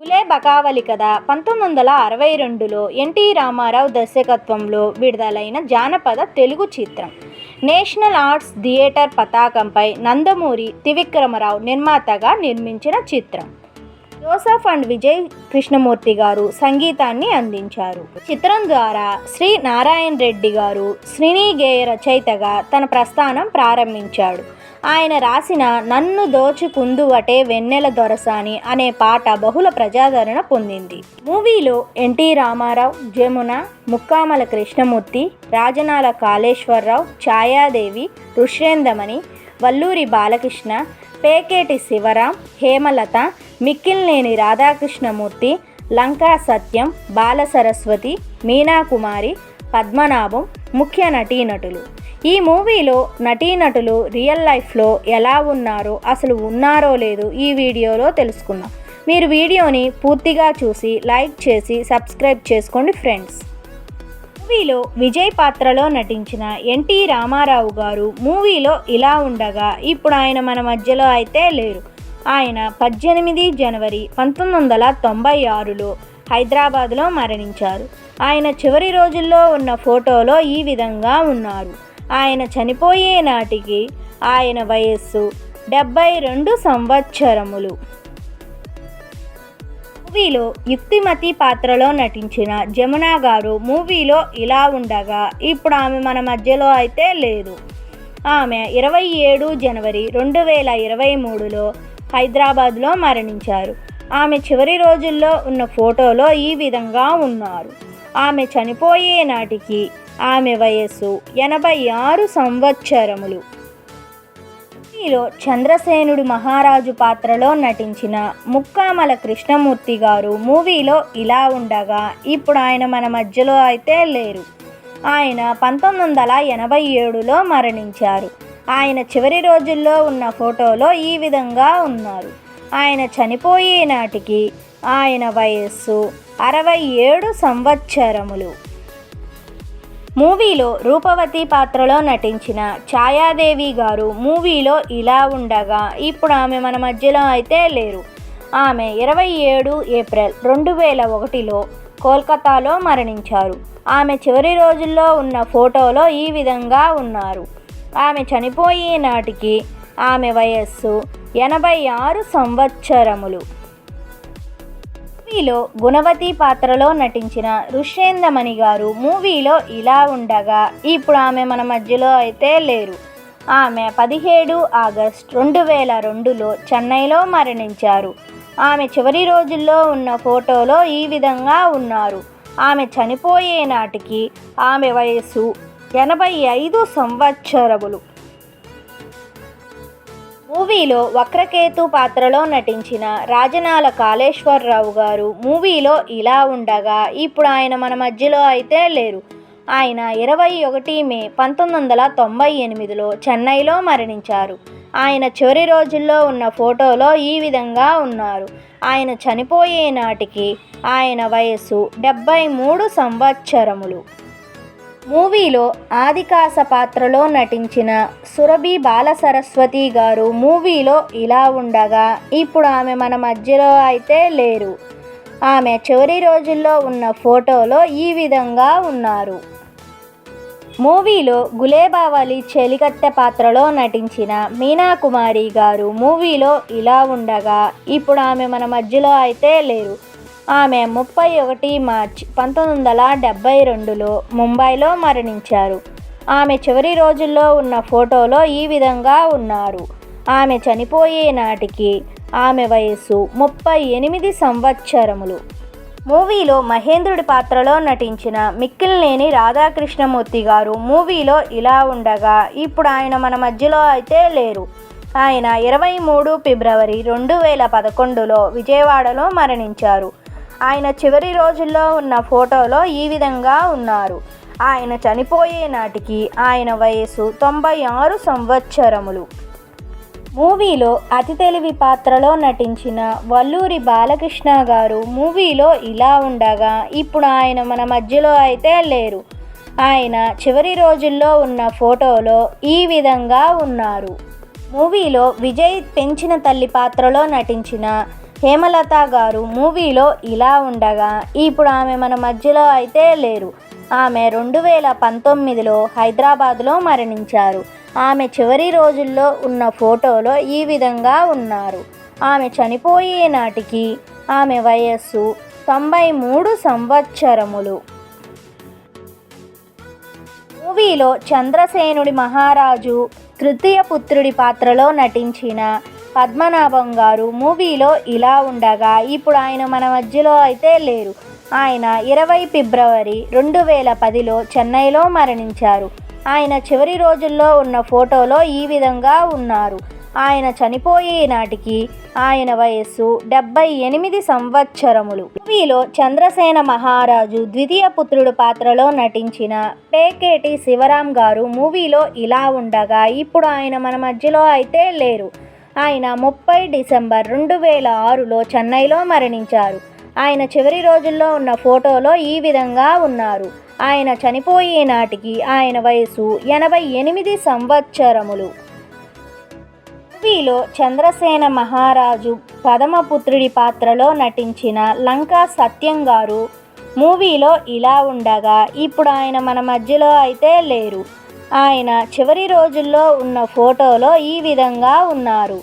పులే బకావలి కథ పంతొమ్మిది వందల అరవై రెండులో ఎన్టీ రామారావు దర్శకత్వంలో విడుదలైన జానపద తెలుగు చిత్రం. నేషనల్ ఆర్ట్స్ థియేటర్ పతాకంపై నందమూరి త్రివిక్రమరావు నిర్మాతగా నిర్మించిన చిత్రం. జోసఫ్ అండ్ విజయ్ కృష్ణమూర్తి గారు సంగీతాన్ని అందించారు. చిత్రం ద్వారా శ్రీ నారాయణ రెడ్డి గారు శ్రీని గేయ రచయితగా తన ప్రస్థానం ప్రారంభించాడు. ఆయన రాసిన నన్ను దోచుకుందువటే వెన్నెల దొరసాని అనే పాట బహుళ ప్రజాదరణ పొందింది. మూవీలో ఎన్టీ రామారావు జమున ముక్కామల కృష్ణమూర్తి రాజనాల కాళేశ్వరరావు ఛాయాదేవి ఋష్యేందమణి వల్లూరి బాలకృష్ణ పేకేటి శివరాం హేమలత మిక్కిల్నేని రాధాకృష్ణమూర్తి లంకా సత్యం బాల సరస్వతి మీనాకుమారి పద్మనాభం ముఖ్య నటీనటులు. ఈ మూవీలో నటీనటులు రియల్ లైఫ్లో ఎలా ఉన్నారో అసలు ఉన్నారో లేదో ఈ వీడియోలో తెలుసుకుందాం. మీరు వీడియోని పూర్తిగా చూసి లైక్ చేసి సబ్స్క్రైబ్ చేసుకోండి ఫ్రెండ్స్. మూవీలో విజయ్ పాత్రలో నటించిన ఎన్టీ రామారావు గారు మూవీలో ఇలా ఉండగా ఇప్పుడు ఆయన మన మధ్యలో అయితే లేరు. ఆయన పద్దెనిమిది జనవరి పంతొమ్మిది వందల తొంభై ఆరులో హైదరాబాద్లో మరణించారు. ఆయన చివరి రోజుల్లో ఉన్న ఫోటోలో ఈ విధంగా ఉన్నారు. ఆయన చనిపోయే నాటికి ఆయన వయస్సు డెబ్బై రెండు సంవత్సరములు. మూవీలో యుక్తిమతి పాత్రలో నటించిన జమున గారు మూవీలో ఇలా ఉండగా ఇప్పుడు ఆమె మన మధ్యలో అయితే లేదు. ఆమె ఇరవై ఏడు జనవరి రెండు వేల ఇరవై మూడులో హైదరాబాద్లో మరణించారు. ఆమె చివరి రోజుల్లో ఉన్న ఫోటోలో ఈ విధంగా ఉన్నారు. ఆమె చనిపోయే నాటికి ఆమె వయస్సు ఎనభై ఆరు సంవత్సరములు. మూవీలో చంద్రసేనుడు మహారాజు పాత్రలో నటించిన ముక్కామల కృష్ణమూర్తి గారు మూవీలో ఇలా ఉండగా ఇప్పుడు ఆయన మన మధ్యలో అయితే లేరు. ఆయన పంతొమ్మిది వందల ఎనభై ఏడులో మరణించారు. ఆయన చివరి రోజుల్లో ఉన్న ఫోటోలో ఈ విధంగా ఉన్నారు. ఆయన చనిపోయే నాటికి ఆయన వయస్సు అరవై ఏడు సంవత్సరములు. మూవీలో రూపవతి పాత్రలో నటించిన ఛాయాదేవి గారు మూవీలో ఇలా ఉండగా ఇప్పుడు ఆమె మన మధ్యలో అయితే లేరు. ఆమె ఇరవై ఏడు ఏప్రిల్ రెండు వేల ఒకటిలో కోల్కతాలో మరణించారు. ఆమె చివరి రోజుల్లో ఉన్న ఫోటోలో ఈ విధంగా ఉన్నారు. ఆమె చనిపోయే నాటికి ఆమె వయస్సు ఎనభై ఆరు సంవత్సరములు. మూవీలో గుణవతి పాత్రలో నటించిన ఋషేందమణి గారు మూవీలో ఇలా ఉండగా ఇప్పుడు ఆమె మన మధ్యలో అయితే లేరు. ఆమె పదిహేడు ఆగస్ట్ రెండు వేల రెండులో చెన్నైలో మరణించారు. ఆమె చివరి రోజుల్లో ఉన్న ఫోటోలో ఈ విధంగా ఉన్నారు. ఆమె చనిపోయే నాటికి ఆమె వయస్సు ఎనభై ఐదు సంవత్సరములు. మూవీలో వక్రకేతు పాత్రలో నటించిన రాజనాల కాళేశ్వరరావు గారు మూవీలో ఇలా ఉండగా ఇప్పుడు ఆయన మన మధ్యలో అయితే లేరు. ఆయన ఇరవై ఒకటి మే పంతొమ్మిది వందల తొంభై ఎనిమిదిలో చెన్నైలో మరణించారు. ఆయన చివరి రోజుల్లో ఉన్న ఫోటోలో ఈ విధంగా ఉన్నారు. ఆయన చనిపోయే నాటికి ఆయన వయస్సు డెబ్బై మూడు సంవత్సరములు. మూవీలో ఆదికాస పాత్రలో నటించిన సురభి బాలసరస్వతి గారు మూవీలో ఇలా ఉండగా ఇప్పుడు ఆమె మన మధ్యలో అయితే లేరు. ఆమె చివరి రోజుల్లో ఉన్న ఫోటోలో ఈ విధంగా ఉన్నారు. మూవీలో గులేబావళి చెలికత్తె పాత్రలో నటించిన మీనాకుమారి గారు మూవీలో ఇలా ఉండగా ఇప్పుడు ఆమె మన మధ్యలో అయితే లేరు. ఆమె ముప్పై ఒకటి మార్చ్ పంతొమ్మిది వందల డెబ్బై రెండులో ముంబైలో మరణించారు. ఆమె చివరి రోజుల్లో ఉన్న ఫోటోలో ఈ విధంగా ఉన్నారు. ఆమె చనిపోయే నాటికి ఆమె వయస్సు ముప్పై ఎనిమిది సంవత్సరములు. మూవీలో మహేంద్రుడి పాత్రలో నటించిన మిక్కిలినేని రాధాకృష్ణమూర్తి గారు మూవీలో ఇలా ఉండగా ఇప్పుడు ఆయన మన మధ్యలో అయితే లేరు. ఆయన ఇరవై మూడు ఫిబ్రవరి రెండు వేల పదకొండులో విజయవాడలో మరణించారు. ఆయన చివరి రోజుల్లో ఉన్న ఫోటోలో ఈ విధంగా ఉన్నారు. ఆయన చనిపోయే నాటికి ఆయన వయసు తొంభై ఆరు సంవత్సరములు. మూవీలో అతి తెలివి పాత్రలో నటించిన వల్లూరి బాలకృష్ణ గారు మూవీలో ఇలా ఉండగా ఇప్పుడు ఆయన మన మధ్యలో అయితే లేరు. ఆయన చివరి రోజుల్లో ఉన్న ఫోటోలో ఈ విధంగా ఉన్నారు. మూవీలో విజయ్ పెంచిన తల్లి పాత్రలో నటించిన హేమలత గారు మూవీలో ఇలా ఉండగా ఇప్పుడు ఆమె మన మధ్యలో అయితే లేరు. ఆమె రెండు వేల పంతొమ్మిదిలో హైదరాబాద్లో మరణించారు. ఆమె చివరి రోజుల్లో ఉన్న ఫోటోలో ఈ విధంగా ఉన్నారు. ఆమె చనిపోయే నాటికి ఆమె వయస్సు తొంభై మూడు సంవత్సరములు. మూవీలో చంద్రసేనుడి మహారాజు తృతీయ పుత్రుడి పాత్రలో నటించిన పద్మనాభం గారు మూవీలో ఇలా ఉండగా ఇప్పుడు ఆయన మన మధ్యలో అయితే లేరు. ఆయన ఇరవై ఫిబ్రవరి రెండు వేల పదిలో చెన్నైలో మరణించారు. ఆయన చివరి రోజుల్లో ఉన్న ఫోటోలో ఈ విధంగా ఉన్నారు. ఆయన చనిపోయే నాటికి ఆయన వయస్సు డెబ్బై ఎనిమిది సంవత్సరములు. మూవీలో చంద్రసేన మహారాజు ద్వితీయ పుత్రుడు పాత్రలో నటించిన పేకేటి శివరాం గారు మూవీలో ఇలా ఉండగా ఇప్పుడు ఆయన మన మధ్యలో అయితే లేరు. ఆయన ముప్పై డిసెంబర్ రెండు వేల ఆరులో చెన్నైలో మరణించారు. ఆయన చివరి రోజుల్లో ఉన్న ఫోటోలో ఈ విధంగా ఉన్నారు. ఆయన చనిపోయే నాటికి ఆయన వయసు ఎనభై ఎనిమిది సంవత్సరములు. మూవీలో చంద్రసేన మహారాజు పదమపుత్రుడి పాత్రలో నటించిన లంకా సత్యం గారు మూవీలో ఇలా ఉండగా ఇప్పుడు ఆయన మన మధ్యలో అయితే లేరు. ఆయన చివరి రోజుల్లో ఉన్న ఫోటోలో ఈ విధంగా ఉన్నారు.